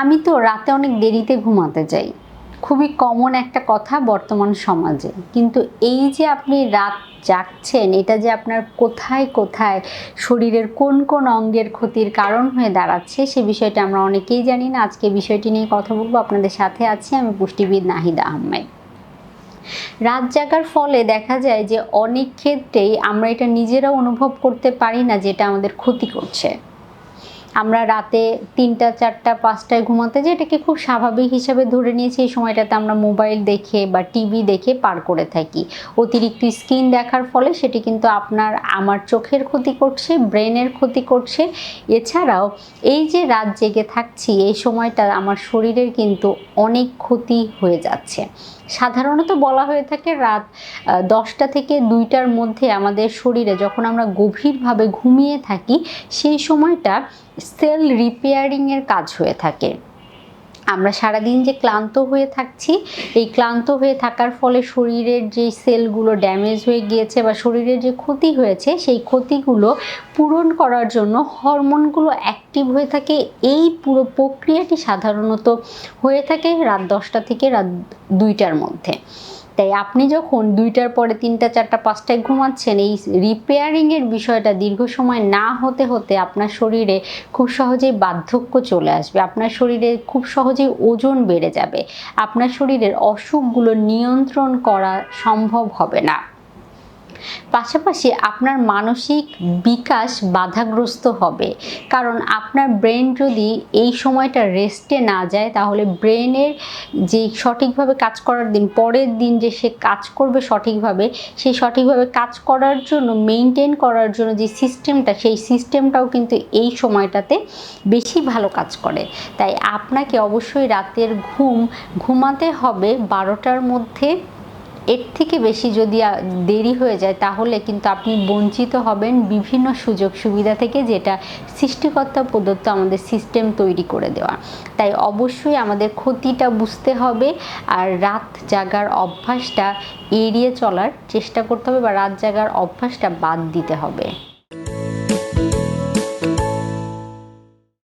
আমি তো রাতে অনেক দেরিতে ঘুমাতে যাই। খুবই কমন একটা কথা বর্তমান সমাজে। কিন্তু এই যে আপনি রাত জাগছেন, এটা যে আপনার কোথায় কোথায় শরীরের কোন কোন অঙ্গের ক্ষতির কারণ হয়ে দাঁড়াচ্ছে, সে বিষয়টা আমরা অনেকেই জানি না। আজকে বিষয়টি নিয়ে কথা বলব। আপনাদের সাথে আছি আমি পুষ্টিবিদ নাহিদা আহমেদ। রাত জাগার ফলে দেখা যায় যে অনেক ক্ষেত্রেই আমরা এটা নিজেরাও অনুভব করতে পারি না, যেটা আমাদের ক্ষতি করছে। আমরা রাতে তিনটা, চারটা, পাঁচটায় ঘুমাতে যাই, এটাকে খুব স্বাভাবিক হিসাবে ধরে নিয়েছি। এই সময়টাতে আমরা মোবাইল দেখে বা টিভি দেখে পার করে থাকি। অতিরিক্ত স্ক্রিন দেখার ফলে সেটি কিন্তু আপনার, আমার চোখের ক্ষতি করছে, ব্রেনের ক্ষতি করছে। এছাড়াও এই যে রাত জেগে থাকছি, এই সময়টা আমার শরীরের কিন্তু অনেক ক্ষতি হয়ে যাচ্ছে। সাধারণত বলা হয়ে থাকে রাত দশটা থেকে দুইটার মধ্যে আমাদের শরীরে যখন আমরা গভীরভাবে ঘুমিয়ে থাকি, সেই সময়টা সেল রিপেয়ারিংয়ের কাজ হয়ে থাকে। আমরা সারাদিন যে ক্লান্ত হয়ে থাকছি, এই ক্লান্ত হয়ে থাকার ফলে শরীরের যে সেলগুলো ড্যামেজ হয়ে গিয়েছে বা শরীরের যে ক্ষতি হয়েছে, সেই ক্ষতিগুলো পূরণ করার জন্য হরমোনগুলো অ্যাক্টিভ হয়ে থাকে। এই পুরো প্রক্রিয়াটি সাধারণত হয়ে থাকে রাত দশটা থেকে রাত দুইটার মধ্যে। তাই আপনি যখন দুইটার পরে তিনটা, চারটা, পাঁচটায় ঘুমাচ্ছেন, এই রিপেয়ারিংয়ের বিষয়টা দীর্ঘ সময় না হতে হতে আপনার শরীরে খুব সহজেই বার্ধক্য চলে আসবে। আপনার শরীরে খুব সহজেই ওজন বেড়ে যাবে। আপনার শরীরের অসুখগুলো নিয়ন্ত্রণ করা সম্ভব হবে না। পাশাপাশি আপনার মানসিক বিকাশ বাধাগ্রস্ত হবে। কারণ আপনার ব্রেন যদি এই সময়টা রেস্টে না যায়, তাহলে ব্রেনের যে সঠিকভাবে কাজ করার দিন, পরের দিন যে সে কাজ করবে সঠিকভাবে সেই সঠিকভাবে কাজ করার জন্য মেনটেন করার জন্য যে সিস্টেমটা, সেই সিস্টেমটাও কিন্তু এই সময়টাতে বেশি ভালো কাজ করে। তাই আপনাকে অবশ্যই রাতের ঘুম, ঘুমাতে হবে বারোটার মধ্যে। এর থেকে বেশি যদি দেরি হয়ে যায়, তাহলে কিন্তু আপনি বঞ্চিত হবেন বিভিন্ন সুযোগ সুবিধা থেকে যেটা সৃষ্টিকর্তা প্রদত্ত আমাদের সিস্টেম তৈরি করে দেওয়া। তাই অবশ্যই আমাদের ক্ষতিটা বুঝতে হবে আর রাত জাগার অভ্যাসটা এড়িয়ে চলার চেষ্টা করতে হবে বা রাত জাগার অভ্যাসটা বাদ দিতে হবে।